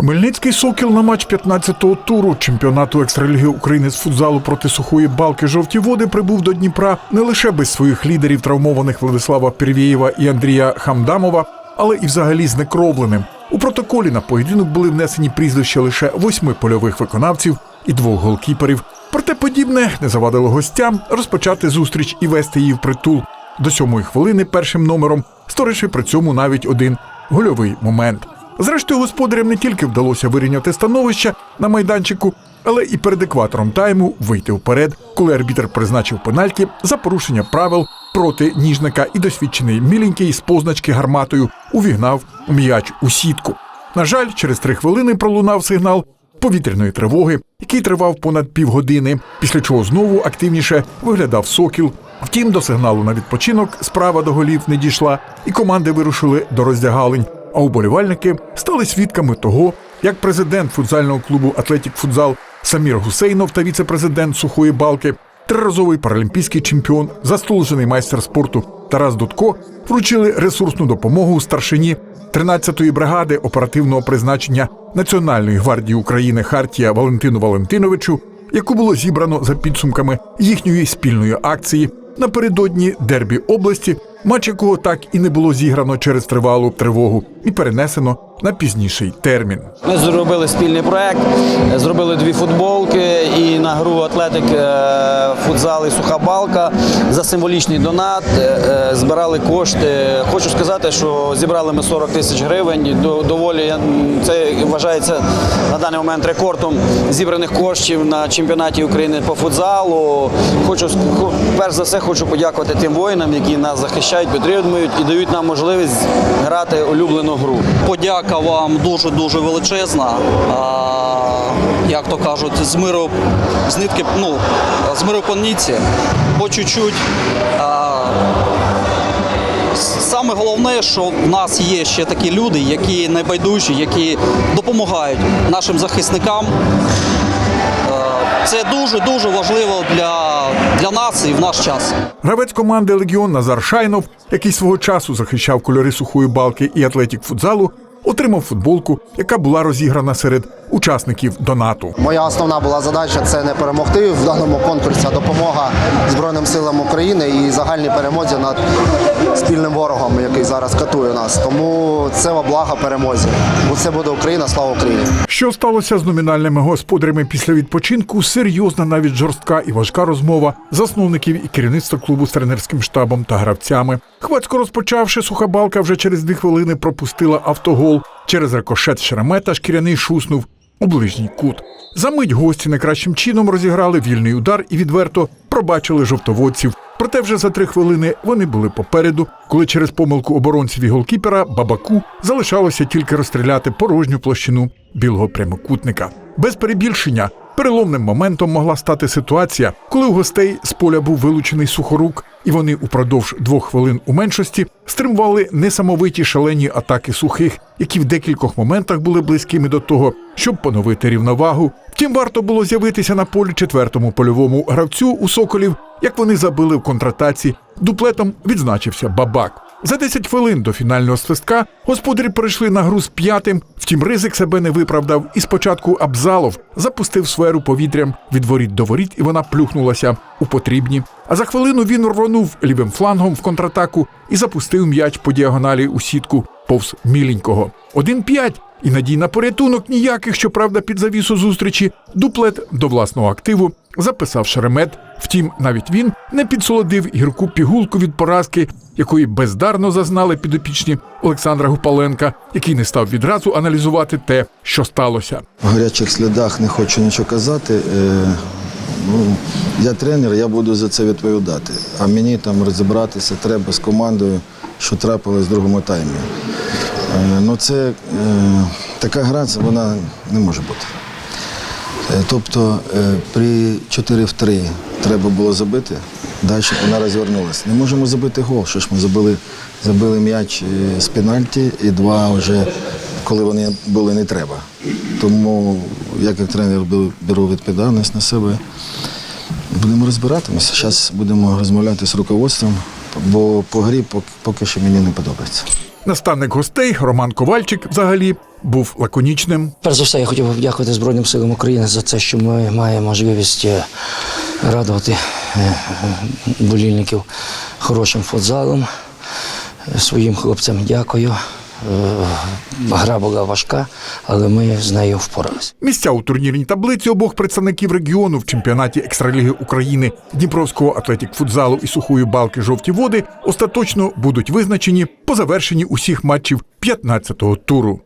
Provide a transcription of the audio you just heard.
Хмельницький сокіл на матч 15-го туру чемпіонату екстраліги України з футзалу проти сухої балки жовті води прибув до Дніпра не лише без своїх лідерів, травмованих Владислава Первєєва і Андрія Хамдамова, але і взагалі знекровленим. У протоколі на поєдинок були внесені прізвища лише восьми польових виконавців і двох голкіперів. Проте подібне не завадило гостям розпочати зустріч і вести її в притул. До сьомої хвилини першим номером, створивши при цьому навіть один гольовий момент. Зрештою, господарям не тільки вдалося вирівняти становище на майданчику, але і перед екватором тайму вийти вперед, коли арбітр призначив пенальті за порушення правил проти ніжника і досвідчений міленький з позначки гарматою увігнав м'яч у сітку. На жаль, через три хвилини пролунав сигнал повітряної тривоги, який тривав понад півгодини, після чого знову активніше виглядав сокіл. Втім, до сигналу на відпочинок справа до голів не дійшла, і команди вирушили до роздягалень. А уболівальники стали свідками того, як президент футзального клубу Атлетік Футзал Самір Гусейнов та віце-президент сухої балки, триразовий паралімпійський чемпіон, заслужений майстер спорту Тарас Дудко вручили ресурсну допомогу старшині 13-ї бригади оперативного призначення Національної гвардії України Хартія Валентину Валентиновичу, яку було зібрано за підсумками їхньої спільної акції напередодні дербі області, матч якого так і не було зіграно через тривалу тривогу і перенесено на пізніший термін. Ми зробили спільний проект, зробили дві футболки на гру Атлетик е, футзал і суха балка за символічний донат. е, е, Збирали кошти. Хочу сказати, що зібрали ми 40 тисяч гривень. Доволі це вважається на даний момент рекордом зібраних коштів на чемпіонаті України по футзалу. Хочу перш за все хочу подякувати тим воїнам, які нас захищають, підтримують і дають нам можливість грати улюблену гру. Подяка вам дуже дуже величезна. Як то кажуть, з миру з нитки, ну з миру по чуть-чуть. Саме головне, що в нас є ще такі люди, які найбайдужі, які допомагають нашим захисникам. Це дуже дуже важливо для, для нації в наш час. Гравець команди Легіон Назар Шайнов, який свого часу захищав кольори сухої балки і атлетік футзалу, отримав футболку, яка була розіграна серед учасників донату. Моя основна була задача це не перемогти в даному конкурсі, а допомога Збройним силам України і загальній перемозі над спільним ворогом, який зараз катує нас. Тому це во благо перемозі. Бо це буде Україна, слава Україні. Що сталося з номінальними господарями після відпочинку? Серйозна, навіть жорстка і важка розмова засновників і керівництва клубу з тренерським штабом та гравцями. Хвацько розпочавши, суха балка вже через дві хвилини пропустила автогол. Через рикошет Шеремета шкіряний шуснув у ближній кут. За мить гості найкращим чином розіграли вільний удар і відверто пробачили жовтоводців. Проте вже за три хвилини вони були попереду, коли через помилку оборонців і голкіпера Бабаку залишалося тільки розстріляти порожню площину білого прямокутника. Без перебільшення переломним моментом могла стати ситуація, коли у гостей з поля був вилучений сухорук, і вони упродовж двох хвилин у меншості стримували несамовиті шалені атаки сухих, які в декількох моментах були близькими до того, щоб поновити рівновагу. Втім, варто було з'явитися на полі четвертому польовому гравцю у соколів, як вони забили в контратаці. Дуплетом відзначився бабак. За 10 хвилин до фінального свистка господарі перейшли на гру з п'ятим. Втім, ризик себе не виправдав. І спочатку Абзалов запустив сферу повітрям від воріт до воріт, і вона плюхнулася у потрібні. А за хвилину він рвонув лівим флангом в контратаку і запустив м'яч по діагоналі у сітку повз міленького. 1-5. І надій на порятунок ніяких, щоправда, під завісу зустрічі дуплет до власного активу записав шеремет. Втім, навіть він не підсолодив гірку пігулку від поразки, якої бездарно зазнали підопічні Олександра Гупаленка, який не став відразу аналізувати те, що сталося. В гарячих слідах не хочу нічого казати. Е, ну, я тренер, я буду за це відповідати. А мені там розібратися треба з командою, що трапилось в другому таймі. Е, ну, це е, така гра, вона не може бути. Е, Тобто при 4 в 3 треба було забити, далі вона розвернулася. Не можемо забити гол. Що ж ми забили, забили м'яч з пенальті і два вже, коли вони були не треба. Тому я як тренер беру- відповідальність на себе. Будемо розбиратися. Зараз будемо розмовляти з руководством, бо по грі поки що мені не подобається. Наставник гостей Роман Ковальчик взагалі був лаконічним. Перш за все, я хотів би подякувати Збройним силам України за те, що ми маємо можливість е, радувати е, болільників хорошим футзалом. Е, Своїм хлопцям дякую. Е, Гра була важка, але ми з нею впоралися. Місця у турнірній таблиці обох представників регіону в чемпіонаті екстраліги України Дніпровського атлетік футзалу і сухої балки жовті води остаточно будуть визначені по завершенні усіх матчів 15-го туру.